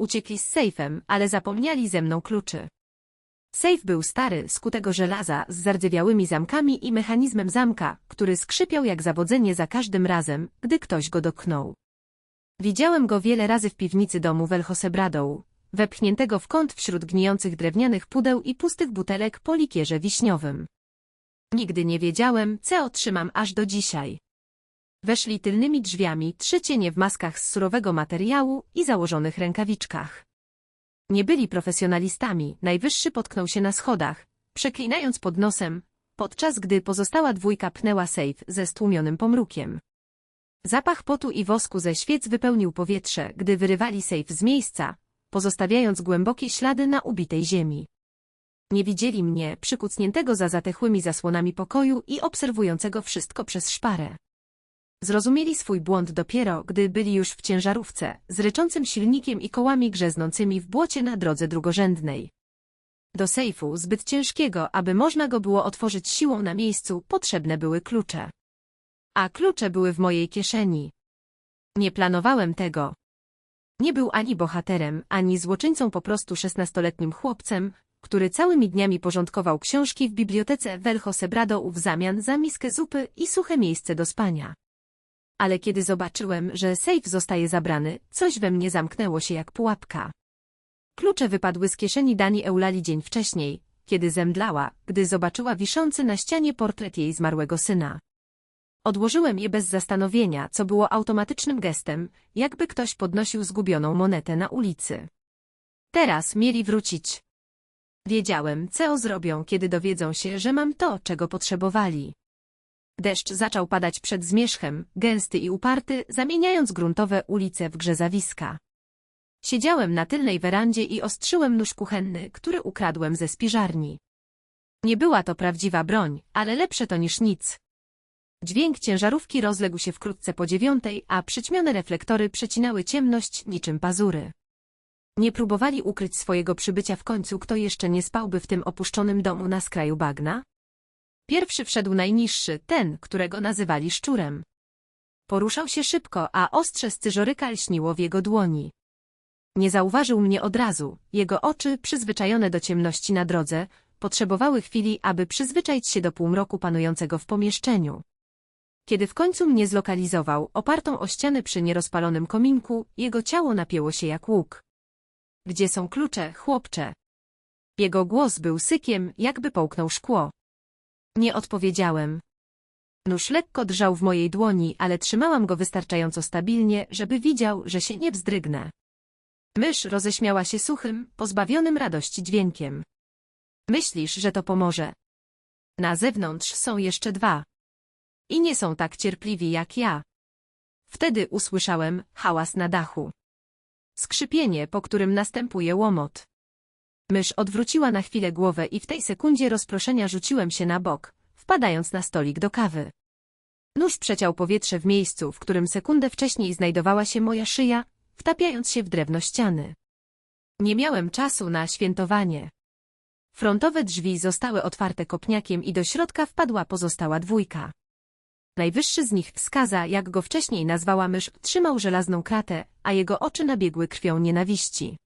uciekli z sejfem, ale zapomnieli ze mną kluczy. Sejf był stary, z kutego żelaza, z zardzewiałymi zamkami i mechanizmem zamka, który skrzypiał jak zawodzenie za każdym razem, gdy ktoś go dotknął. Widziałem go wiele razy w piwnicy domu Welchosebradą, wepchniętego w kąt wśród gnijących drewnianych pudeł i pustych butelek po likierze wiśniowym. Nigdy nie wiedziałem, co otrzymam aż do dzisiaj. Weszli tylnymi drzwiami trzy cienie w maskach z surowego materiału i założonych rękawiczkach. Nie byli profesjonalistami, najwyższy potknął się na schodach, przeklinając pod nosem, podczas gdy pozostała dwójka pnęła sejf ze stłumionym pomrukiem. Zapach potu i wosku ze świec wypełnił powietrze, gdy wyrywali sejf z miejsca, pozostawiając głębokie ślady na ubitej ziemi. Nie widzieli mnie, przykucniętego za zatechłymi zasłonami pokoju i obserwującego wszystko przez szparę. Zrozumieli swój błąd dopiero, gdy byli już w ciężarówce, z ryczącym silnikiem i kołami grzeznącymi w błocie na drodze drugorzędnej. Do sejfu, zbyt ciężkiego, aby można go było otworzyć siłą na miejscu, potrzebne były klucze. A klucze były w mojej kieszeni. Nie planowałem tego. Nie był ani bohaterem, ani złoczyńcą po prostu szesnastoletnim chłopcem, który całymi dniami porządkował książki w bibliotece Welcho Sebrado w zamian za miskę zupy i suche miejsce do spania. Ale kiedy zobaczyłem, że sejf zostaje zabrany, coś we mnie zamknęło się jak pułapka. Klucze wypadły z kieszeni Dani Eulali dzień wcześniej, kiedy zemdlała, gdy zobaczyła wiszący na ścianie portret jej zmarłego syna. Odłożyłem je bez zastanowienia, co było automatycznym gestem, jakby ktoś podnosił zgubioną monetę na ulicy. Teraz mieli wrócić. Wiedziałem, co zrobią, kiedy dowiedzą się, że mam to, czego potrzebowali. Deszcz zaczął padać przed zmierzchem, gęsty i uparty, zamieniając gruntowe ulice w grzezawiska. Siedziałem na tylnej werandzie i ostrzyłem nóż kuchenny, który ukradłem ze spiżarni. Nie była to prawdziwa broń, ale lepsze to niż nic. Dźwięk ciężarówki rozległ się wkrótce po dziewiątej, a przyćmione reflektory przecinały ciemność niczym pazury. Nie próbowali ukryć swojego przybycia w końcu, kto jeszcze nie spałby w tym opuszczonym domu na skraju bagna? Pierwszy wszedł najniższy, ten, którego nazywali szczurem. Poruszał się szybko, a ostrze scyżoryka lśniło w jego dłoni. Nie zauważył mnie od razu, jego oczy, przyzwyczajone do ciemności na drodze, potrzebowały chwili, aby przyzwyczaić się do półmroku panującego w pomieszczeniu. Kiedy w końcu mnie zlokalizował, opartą o ścianę przy nierozpalonym kominku, jego ciało napięło się jak łuk. Gdzie są klucze, chłopcze? Jego głos był sykiem, jakby połknął szkło. Nie odpowiedziałem. Nóż lekko drżał w mojej dłoni, ale trzymałam go wystarczająco stabilnie, żeby widział, że się nie wzdrygnę. Mysz roześmiała się suchym, pozbawionym radości dźwiękiem. Myślisz, że to pomoże? Na zewnątrz są jeszcze dwa. I nie są tak cierpliwi jak ja. Wtedy usłyszałem hałas na dachu. Skrzypienie, po którym następuje łomot. Mysz odwróciła na chwilę głowę i w tej sekundzie rozproszenia rzuciłem się na bok, wpadając na stolik do kawy. Nóż przeciął powietrze w miejscu, w którym sekundę wcześniej znajdowała się moja szyja, wtapiając się w drewno ściany. Nie miałem czasu na świętowanie. Frontowe drzwi zostały otwarte kopniakiem i do środka wpadła pozostała dwójka. Najwyższy z nich, skaza, jak go wcześniej nazwała mysz, trzymał żelazną kratę, a jego oczy nabiegły krwią nienawiści.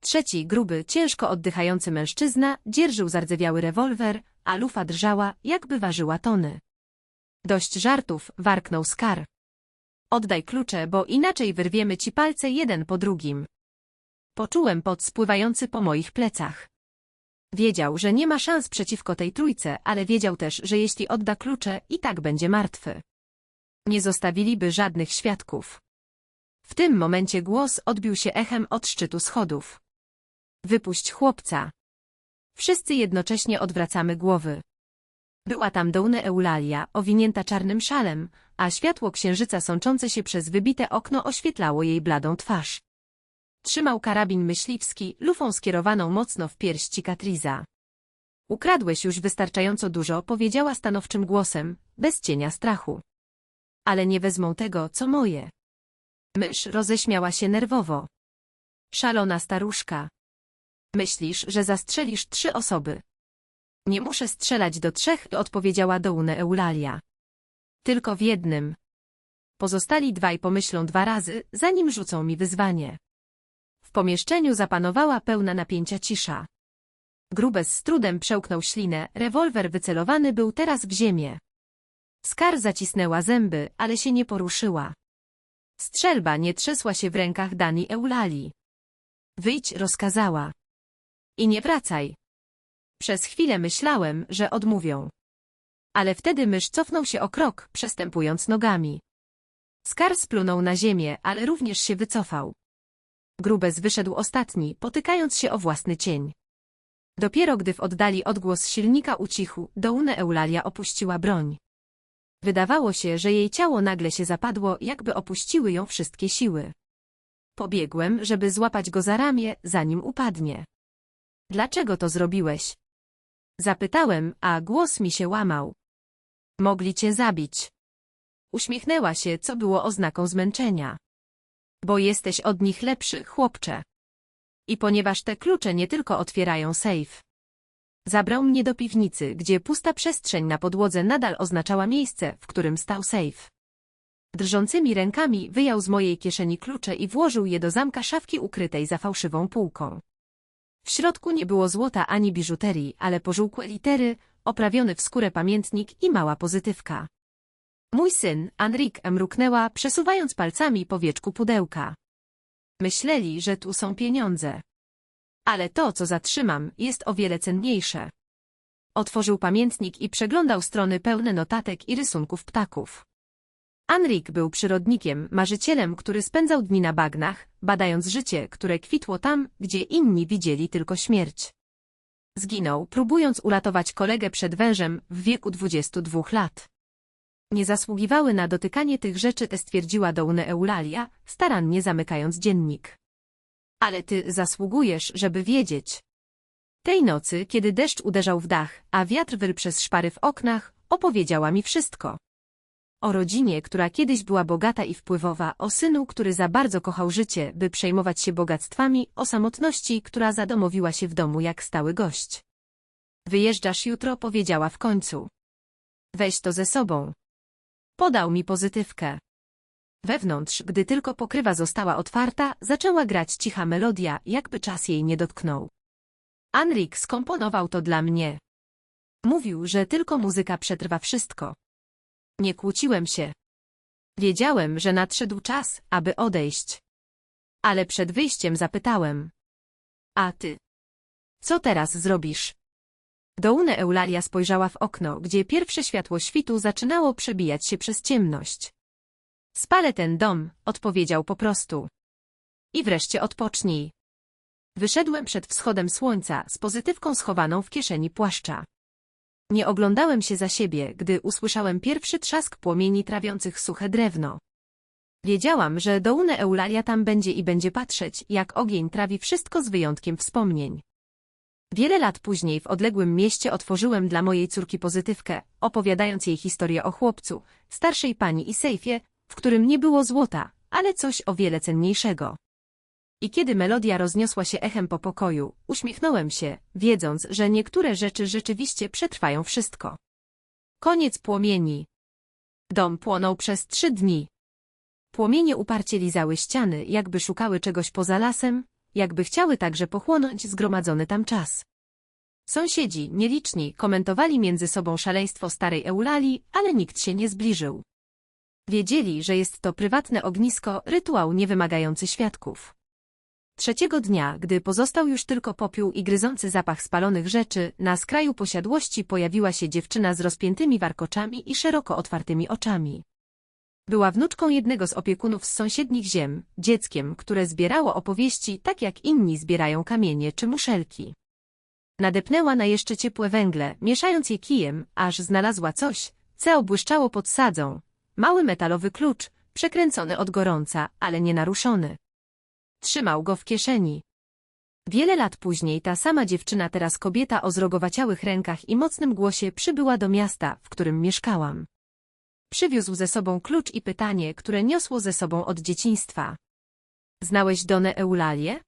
Trzeci, gruby, ciężko oddychający mężczyzna, dzierżył zardzewiały rewolwer, a lufa drżała, jakby ważyła tony. Dość żartów, warknął Skar. Oddaj klucze, bo inaczej wyrwiemy ci palce jeden po drugim. Poczułem pot spływający po moich plecach. Wiedział, że nie ma szans przeciwko tej trójce, ale wiedział też, że jeśli odda klucze, i tak będzie martwy. Nie zostawiliby żadnych świadków. W tym momencie głos odbił się echem od szczytu schodów. Wypuść chłopca. Wszyscy jednocześnie odwracamy głowy. Była tam Doune Eulalia, owinięta czarnym szalem, a światło księżyca sączące się przez wybite okno oświetlało jej bladą twarz. Trzymał karabin myśliwski, lufą skierowaną mocno w pierś cicatriza. Ukradłeś już wystarczająco dużo, powiedziała stanowczym głosem, bez cienia strachu. Ale nie wezmą tego, co moje. Mysz roześmiała się nerwowo. Szalona staruszka. Myślisz, że zastrzelisz trzy osoby. Nie muszę strzelać do trzech, odpowiedziała Doune Eulalia. Tylko w jednym. Pozostali dwaj pomyślą dwa razy, zanim rzucą mi wyzwanie. W pomieszczeniu zapanowała pełna napięcia cisza. Grubes z trudem przełknął ślinę, rewolwer wycelowany był teraz w ziemię. Skar zacisnęła zęby, ale się nie poruszyła. Strzelba nie trzęsła się w rękach Dani Eulali. Wyjdź, rozkazała. I nie wracaj. Przez chwilę myślałem, że odmówią. Ale wtedy mysz cofnął się o krok, przestępując nogami. Skar splunął na ziemię, ale również się wycofał. Grubes wyszedł ostatni, potykając się o własny cień. Dopiero gdy w oddali odgłos silnika ucichł, Doune Eulalia opuściła broń. Wydawało się, że jej ciało nagle się zapadło, jakby opuściły ją wszystkie siły. Pobiegłem, żeby złapać go za ramię, zanim upadnie. Dlaczego to zrobiłeś? Zapytałem, a głos mi się łamał. Mogli cię zabić. Uśmiechnęła się, co było oznaką zmęczenia. Bo jesteś od nich lepszy, chłopcze. I ponieważ te klucze nie tylko otwierają sejf. Zabrał mnie do piwnicy, gdzie pusta przestrzeń na podłodze nadal oznaczała miejsce, w którym stał sejf. Drżącymi rękami wyjął z mojej kieszeni klucze i włożył je do zamka szafki ukrytej za fałszywą półką. W środku nie było złota ani biżuterii, ale pożółkłe litery, oprawiony w skórę pamiętnik i mała pozytywka. Mój syn, Enrique, mruknęła, przesuwając palcami po wieczku pudełka. Myśleli, że tu są pieniądze. Ale to, co zatrzymam, jest o wiele cenniejsze. Otworzył pamiętnik i przeglądał strony pełne notatek i rysunków ptaków. Anrik był przyrodnikiem, marzycielem, który spędzał dni na bagnach, badając życie, które kwitło tam, gdzie inni widzieli tylko śmierć. Zginął, próbując uratować kolegę przed wężem w wieku 22 lat. Nie zasługiwały na dotykanie tych rzeczy, stwierdziła Doune Eulalia, starannie zamykając dziennik. Ale ty zasługujesz, żeby wiedzieć. Tej nocy, kiedy deszcz uderzał w dach, a wiatr wyl przez szpary w oknach, opowiedziała mi wszystko. O rodzinie, która kiedyś była bogata i wpływowa, o synu, który za bardzo kochał życie, by przejmować się bogactwami, o samotności, która zadomowiła się w domu jak stały gość. Wyjeżdżasz jutro, powiedziała w końcu. Weź to ze sobą. Podał mi pozytywkę. Wewnątrz, gdy tylko pokrywa została otwarta, zaczęła grać cicha melodia, jakby czas jej nie dotknął. Anrik skomponował to dla mnie. Mówił, że tylko muzyka przetrwa wszystko. Nie kłóciłem się. Wiedziałem, że nadszedł czas, aby odejść. Ale przed wyjściem zapytałem. A ty? Co teraz zrobisz? Doune Eulalia spojrzała w okno, gdzie pierwsze światło świtu zaczynało przebijać się przez ciemność. Spalę ten dom, odpowiedział po prostu. I wreszcie odpocznij. Wyszedłem przed wschodem słońca z pozytywką schowaną w kieszeni płaszcza. Nie oglądałem się za siebie, gdy usłyszałem pierwszy trzask płomieni trawiących suche drewno. Wiedziałam, że Doune Eulalia tam będzie i będzie patrzeć, jak ogień trawi wszystko z wyjątkiem wspomnień. Wiele lat później w odległym mieście otworzyłem dla mojej córki pozytywkę, opowiadając jej historię o chłopcu, starszej pani i sejfie, w którym nie było złota, ale coś o wiele cenniejszego. I kiedy melodia rozniosła się echem po pokoju, uśmiechnąłem się, wiedząc, że niektóre rzeczy rzeczywiście przetrwają wszystko. Koniec płomieni. Dom płonął przez trzy dni. Płomienie uparcie lizały ściany, jakby szukały czegoś poza lasem, jakby chciały także pochłonąć zgromadzony tam czas. Sąsiedzi, nieliczni, komentowali między sobą szaleństwo starej Eulali, ale nikt się nie zbliżył. Wiedzieli, że jest to prywatne ognisko, rytuał niewymagający świadków. Trzeciego dnia, gdy pozostał już tylko popiół i gryzący zapach spalonych rzeczy, na skraju posiadłości pojawiła się dziewczyna z rozpiętymi warkoczami i szeroko otwartymi oczami. Była wnuczką jednego z opiekunów z sąsiednich ziem, dzieckiem, które zbierało opowieści tak jak inni zbierają kamienie czy muszelki. Nadepnęła na jeszcze ciepłe węgle, mieszając je kijem, aż znalazła coś, co obłyszczało pod sadzą. Mały metalowy klucz, przekręcony od gorąca, ale nie naruszony. Trzymał go w kieszeni. Wiele lat później ta sama dziewczyna, teraz kobieta o zrogowaciałych rękach i mocnym głosie przybyła do miasta, w którym mieszkałam. Przywiózł ze sobą klucz i pytanie, które niosło ze sobą od dzieciństwa. Znałeś Donę Eulalię?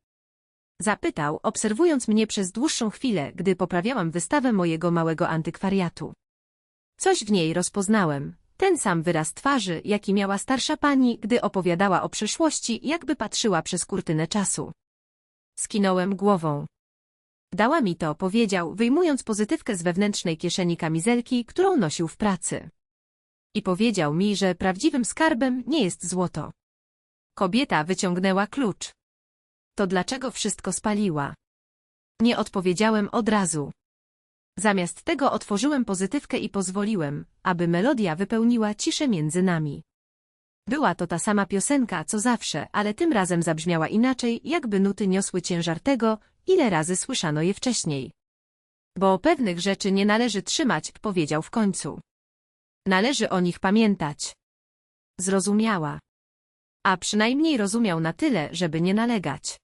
Zapytał, obserwując mnie przez dłuższą chwilę, gdy poprawiałam wystawę mojego małego antykwariatu. Coś w niej rozpoznałem, ten sam wyraz twarzy, jaki miała starsza pani, gdy opowiadała o przeszłości, jakby patrzyła przez kurtynę czasu. Skinąłem głową. Dała mi to, powiedział, wyjmując pozytywkę z wewnętrznej kieszeni kamizelki, którą nosił w pracy. I powiedział mi, że prawdziwym skarbem nie jest złoto. Kobieta wyciągnęła klucz. To dlaczego wszystko spaliła? Nie odpowiedziałem od razu. Zamiast tego otworzyłem pozytywkę i pozwoliłem, aby melodia wypełniła ciszę między nami. Była to ta sama piosenka, co zawsze, ale tym razem zabrzmiała inaczej, jakby nuty niosły ciężar tego, ile razy słyszano je wcześniej. Bo pewnych rzeczy nie należy trzymać, powiedział w końcu. Należy o nich pamiętać. Zrozumiała. A przynajmniej rozumiał na tyle, żeby nie nalegać.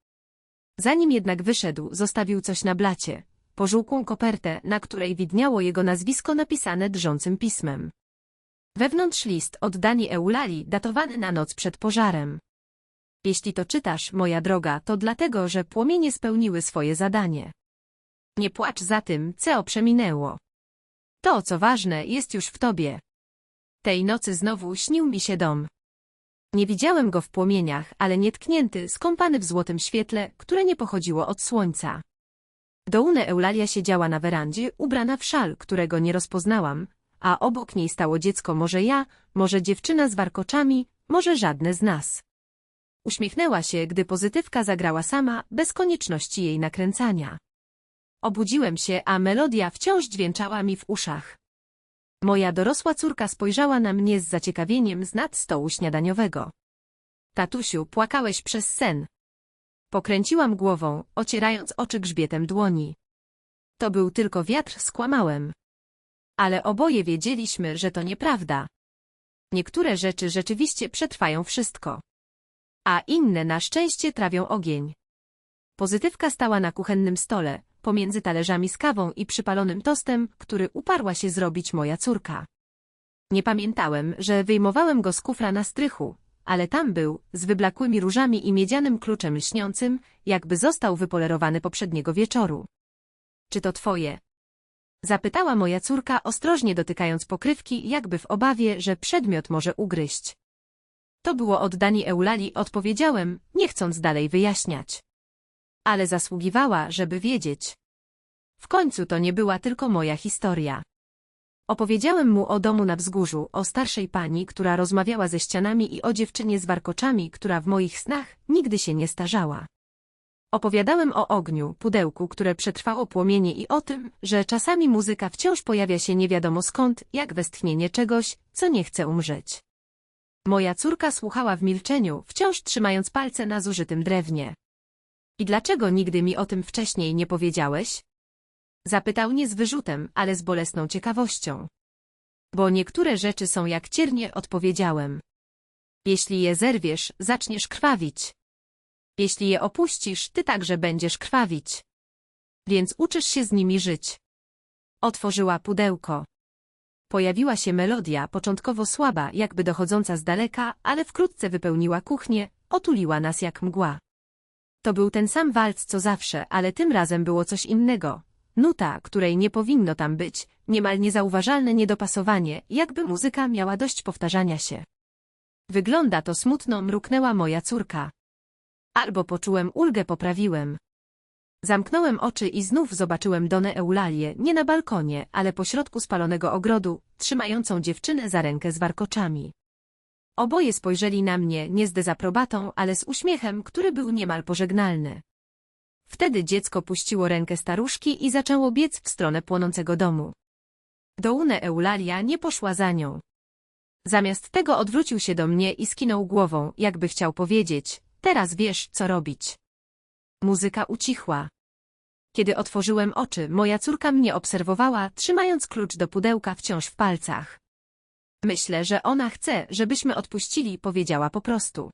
Zanim jednak wyszedł, zostawił coś na blacie, pożółkłą kopertę, na której widniało jego nazwisko napisane drżącym pismem. Wewnątrz list od Dani Eulali, datowany na noc przed pożarem. Jeśli to czytasz, moja droga, to dlatego, że płomienie spełniły swoje zadanie. Nie płacz za tym, co przeminęło. To, co ważne, jest już w tobie. Tej nocy znowu śnił mi się dom. Nie widziałem go w płomieniach, ale nietknięty, skąpany w złotym świetle, które nie pochodziło od słońca. Doune Eulalia siedziała na werandzie, ubrana w szal, którego nie rozpoznałam, a obok niej stało dziecko może ja, może dziewczyna z warkoczami, może żadne z nas. Uśmiechnęła się, gdy pozytywka zagrała sama, bez konieczności jej nakręcania. Obudziłem się, a melodia wciąż dźwięczała mi w uszach. Moja dorosła córka spojrzała na mnie z zaciekawieniem z nad stołu śniadaniowego. Tatusiu, płakałeś przez sen. Pokręciłam głową, ocierając oczy grzbietem dłoni. To był tylko wiatr, skłamałem. Ale oboje wiedzieliśmy, że to nieprawda. Niektóre rzeczy rzeczywiście przetrwają wszystko. A inne na szczęście trawią ogień. Pozytywka stała na kuchennym stole, pomiędzy talerzami z kawą i przypalonym tostem, który uparła się zrobić moja córka. Nie pamiętałem, że wyjmowałem go z kufra na strychu, ale tam był, z wyblakłymi różami i miedzianym kluczem lśniącym, jakby został wypolerowany poprzedniego wieczoru. Czy to twoje? Zapytała moja córka, ostrożnie dotykając pokrywki, jakby w obawie, że przedmiot może ugryźć. To było od Dani Eulali, odpowiedziałem, nie chcąc dalej wyjaśniać. Ale zasługiwała, żeby wiedzieć. W końcu to nie była tylko moja historia. Opowiedziałem mu o domu na wzgórzu, o starszej pani, która rozmawiała ze ścianami i o dziewczynie z warkoczami, która w moich snach nigdy się nie starzała. Opowiadałem o ogniu, pudełku, które przetrwało płomienie i o tym, że czasami muzyka wciąż pojawia się nie wiadomo skąd, jak westchnienie czegoś, co nie chce umrzeć. Moja córka słuchała w milczeniu, wciąż trzymając palce na zużytym drewnie. I dlaczego nigdy mi o tym wcześniej nie powiedziałeś? Zapytał nie z wyrzutem, ale z bolesną ciekawością. Bo niektóre rzeczy są jak ciernie, odpowiedziałem. Jeśli je zerwiesz, zaczniesz krwawić. Jeśli je opuścisz, ty także będziesz krwawić. Więc uczysz się z nimi żyć. Otworzyła pudełko. Pojawiła się melodia, początkowo słaba, jakby dochodząca z daleka, ale wkrótce wypełniła kuchnię, otuliła nas jak mgła. To był ten sam walc co zawsze, ale tym razem było coś innego. Nuta, której nie powinno tam być, niemal niezauważalne niedopasowanie, jakby muzyka miała dość powtarzania się. Wygląda to smutno, mruknęła moja córka. Albo poczułem ulgę, poprawiłem. Zamknąłem oczy i znów zobaczyłem Donę Eulalię, nie na balkonie, ale pośrodku spalonego ogrodu, trzymającą dziewczynę za rękę z warkoczami. Oboje spojrzeli na mnie nie z dezaprobatą, ale z uśmiechem, który był niemal pożegnalny. Wtedy dziecko puściło rękę staruszki i zaczęło biec w stronę płonącego domu. Doune Eulalia nie poszła za nią. Zamiast tego odwrócił się do mnie i skinął głową, jakby chciał powiedzieć, teraz wiesz, co robić. Muzyka ucichła. Kiedy otworzyłem oczy, moja córka mnie obserwowała, trzymając klucz do pudełka wciąż w palcach. Myślę, że ona chce, żebyśmy odpuścili, powiedziała po prostu.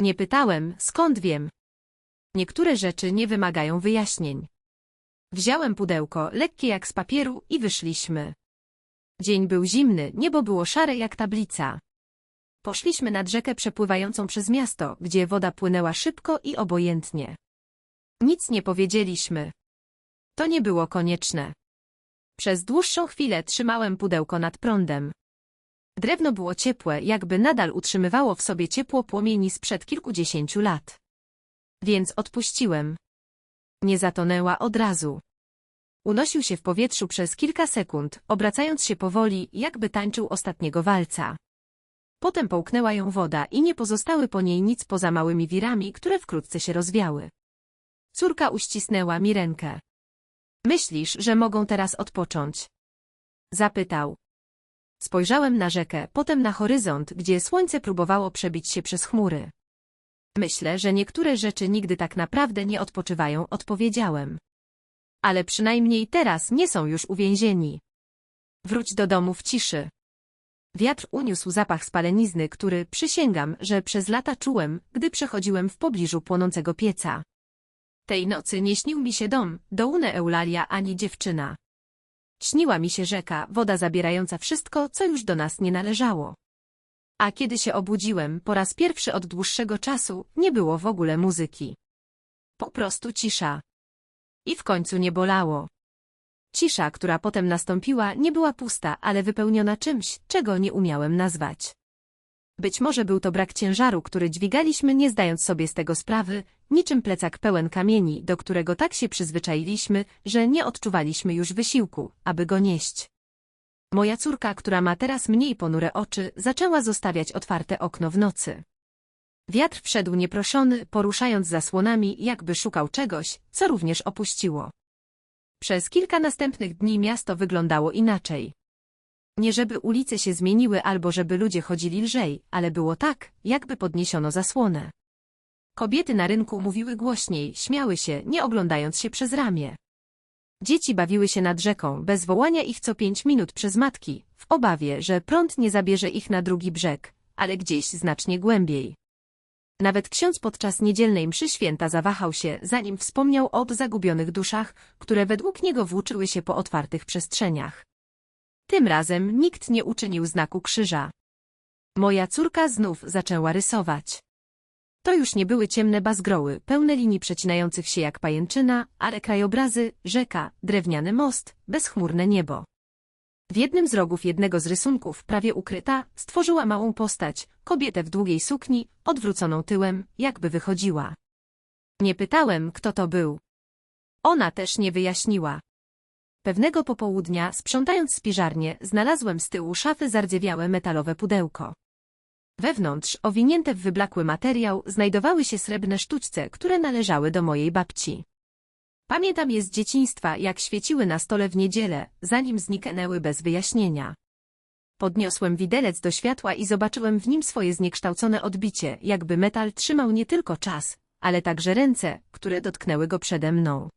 Nie pytałem, skąd wiem. Niektóre rzeczy nie wymagają wyjaśnień. Wziąłem pudełko, lekkie jak z papieru i wyszliśmy. Dzień był zimny, niebo było szare jak tablica. Poszliśmy nad rzekę przepływającą przez miasto, gdzie woda płynęła szybko i obojętnie. Nic nie powiedzieliśmy. To nie było konieczne. Przez dłuższą chwilę trzymałem pudełko nad prądem. Drewno było ciepłe, jakby nadal utrzymywało w sobie ciepło płomieni sprzed kilkudziesięciu lat. Więc odpuściłem. Nie zatonęła od razu. Unosił się w powietrzu przez kilka sekund, obracając się powoli, jakby tańczył ostatniego walca. Potem połknęła ją woda i nie pozostały po niej nic poza małymi wirami, które wkrótce się rozwiały. Córka uścisnęła mi rękę. Myślisz, że mogą teraz odpocząć? Zapytał. Spojrzałem na rzekę, potem na horyzont, gdzie słońce próbowało przebić się przez chmury. Myślę, że niektóre rzeczy nigdy tak naprawdę nie odpoczywają, odpowiedziałem. Ale przynajmniej teraz nie są już uwięzieni. Wróć do domu w ciszy. Wiatr uniósł zapach spalenizny, który, przysięgam, że przez lata czułem, gdy przechodziłem w pobliżu płonącego pieca. Tej nocy nie śnił mi się dom, dołune Eulalia ani dziewczyna. Śniła mi się rzeka, woda zabierająca wszystko, co już do nas nie należało. A kiedy się obudziłem, po raz pierwszy od dłuższego czasu, nie było w ogóle muzyki. Po prostu cisza. I w końcu nie bolało. Cisza, która potem nastąpiła, nie była pusta, ale wypełniona czymś, czego nie umiałem nazwać. Być może był to brak ciężaru, który dźwigaliśmy, nie zdając sobie z tego sprawy, niczym plecak pełen kamieni, do którego tak się przyzwyczailiśmy, że nie odczuwaliśmy już wysiłku, aby go nieść. Moja córka, która ma teraz mniej ponure oczy, zaczęła zostawiać otwarte okno w nocy. Wiatr wszedł nieproszony, poruszając zasłonami, jakby szukał czegoś, co również opuściło. Przez kilka następnych dni miasto wyglądało inaczej. Nie żeby ulice się zmieniły albo żeby ludzie chodzili lżej, ale było tak, jakby podniesiono zasłonę. Kobiety na rynku mówiły głośniej, śmiały się, nie oglądając się przez ramię. Dzieci bawiły się nad rzeką, bez wołania ich co pięć minut przez matki, w obawie, że prąd nie zabierze ich na drugi brzeg, ale gdzieś znacznie głębiej. Nawet ksiądz podczas niedzielnej mszy święta zawahał się, zanim wspomniał o zagubionych duszach, które według niego włóczyły się po otwartych przestrzeniach. Tym razem nikt nie uczynił znaku krzyża. Moja córka znów zaczęła rysować. To już nie były ciemne bazgroły, pełne linii przecinających się jak pajęczyna, ale krajobrazy, rzeka, drewniany most, bezchmurne niebo. W jednym z rogów jednego z rysunków, prawie ukryta, stworzyła małą postać, kobietę w długiej sukni, odwróconą tyłem, jakby wychodziła. Nie pytałem, kto to był. Ona też nie wyjaśniła. Pewnego popołudnia, sprzątając spiżarnię, znalazłem z tyłu szafy zardzewiałe metalowe pudełko. Wewnątrz, owinięte w wyblakły materiał, znajdowały się srebrne sztućce, które należały do mojej babci. Pamiętam je z dzieciństwa, jak świeciły na stole w niedzielę, zanim zniknęły bez wyjaśnienia. Podniosłem widelec do światła i zobaczyłem w nim swoje zniekształcone odbicie, jakby metal trzymał nie tylko czas, ale także ręce, które dotknęły go przede mną.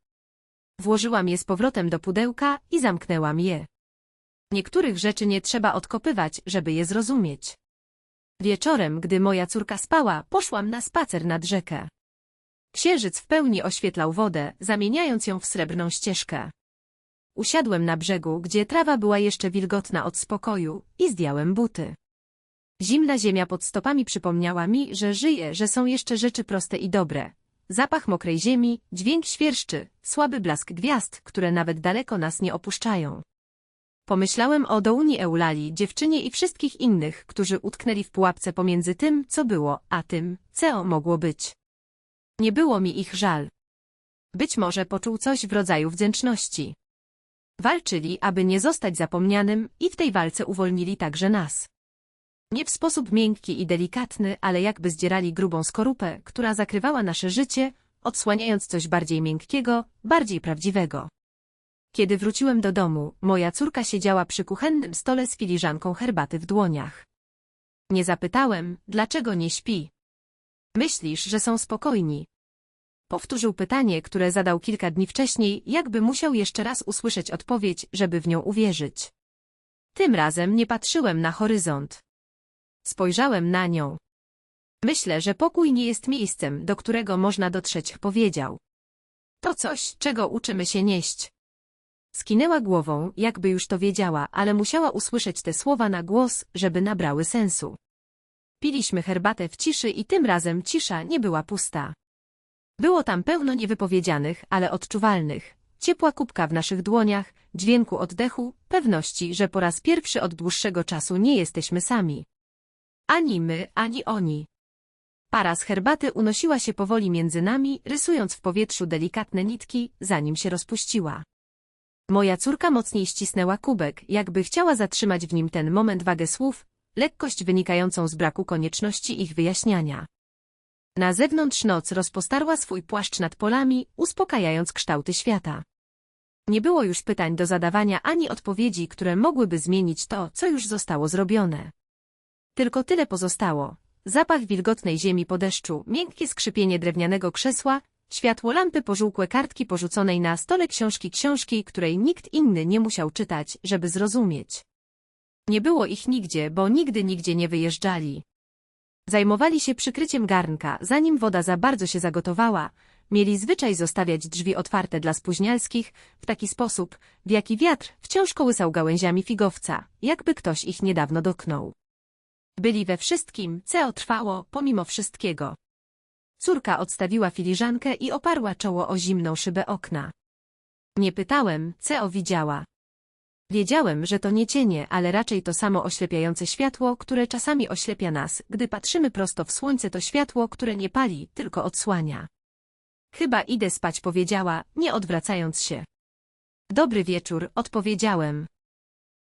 Włożyłam je z powrotem do pudełka i zamknęłam je. Niektórych rzeczy nie trzeba odkopywać, żeby je zrozumieć. Wieczorem, gdy moja córka spała, poszłam na spacer nad rzekę. Księżyc w pełni oświetlał wodę, zamieniając ją w srebrną ścieżkę. Usiadłem na brzegu, gdzie trawa była jeszcze wilgotna od spokoju i zdjąłem buty. Zimna ziemia pod stopami przypomniała mi, że żyję, że są jeszcze rzeczy proste i dobre. Zapach mokrej ziemi, dźwięk świerszczy, słaby blask gwiazd, które nawet daleko nas nie opuszczają. Pomyślałem o Douni Eulali, dziewczynie i wszystkich innych, którzy utknęli w pułapce pomiędzy tym, co było, a tym, co mogło być. Nie było mi ich żal. Być może poczuł coś w rodzaju wdzięczności. Walczyli, aby nie zostać zapomnianym i w tej walce uwolnili także nas. Nie w sposób miękki i delikatny, ale jakby zdzierali grubą skorupę, która zakrywała nasze życie, odsłaniając coś bardziej miękkiego, bardziej prawdziwego. Kiedy wróciłem do domu, moja córka siedziała przy kuchennym stole z filiżanką herbaty w dłoniach. Nie zapytałem, dlaczego nie śpi. Myślisz, że są spokojni? Powtórzył pytanie, które zadał kilka dni wcześniej, jakby musiał jeszcze raz usłyszeć odpowiedź, żeby w nią uwierzyć. Tym razem nie patrzyłem na horyzont. Spojrzałem na nią. Myślę, że pokój nie jest miejscem, do którego można dotrzeć, powiedział. To coś, czego uczymy się nieść. Skinęła głową, jakby już to wiedziała, ale musiała usłyszeć te słowa na głos, żeby nabrały sensu. Piliśmy herbatę w ciszy i tym razem cisza nie była pusta. Było tam pełno niewypowiedzianych, ale odczuwalnych. Ciepła kubka w naszych dłoniach, dźwięku oddechu, pewności, że po raz pierwszy od dłuższego czasu nie jesteśmy sami. Ani my, ani oni. Para z herbaty unosiła się powoli między nami, rysując w powietrzu delikatne nitki, zanim się rozpuściła. Moja córka mocniej ścisnęła kubek, jakby chciała zatrzymać w nim ten moment wagę słów, lekkość wynikającą z braku konieczności ich wyjaśniania. Na zewnątrz noc rozpostarła swój płaszcz nad polami, uspokajając kształty świata. Nie było już pytań do zadawania ani odpowiedzi, które mogłyby zmienić to, co już zostało zrobione. Tylko tyle pozostało. Zapach wilgotnej ziemi po deszczu, miękkie skrzypienie drewnianego krzesła, światło lampy pożółkłe kartki porzuconej na stole książki książki, której nikt inny nie musiał czytać, żeby zrozumieć. Nie było ich nigdzie, bo nigdy nigdzie nie wyjeżdżali. Zajmowali się przykryciem garnka, zanim woda za bardzo się zagotowała, mieli zwyczaj zostawiać drzwi otwarte dla spóźnialskich w taki sposób, w jaki wiatr wciąż kołysał gałęziami figowca, jakby ktoś ich niedawno dotknął. Byli we wszystkim, co trwało, pomimo wszystkiego. Córka odstawiła filiżankę i oparła czoło o zimną szybę okna. Nie pytałem, co widziała. Wiedziałem, że to nie cienie, ale raczej to samo oślepiające światło, które czasami oślepia nas, gdy patrzymy prosto w słońce to światło, które nie pali, tylko odsłania. Chyba idę spać powiedziała, nie odwracając się. Dobry wieczór, odpowiedziałem.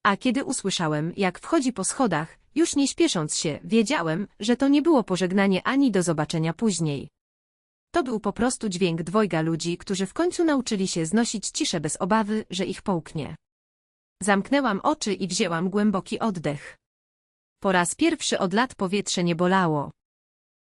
A kiedy usłyszałem, jak wchodzi po schodach, już nie śpiesząc się, wiedziałem, że to nie było pożegnanie ani do zobaczenia później. To był po prostu dźwięk dwojga ludzi, którzy w końcu nauczyli się znosić ciszę bez obawy, że ich połknie. Zamknęłam oczy i wzięłam głęboki oddech. Po raz pierwszy od lat powietrze nie bolało.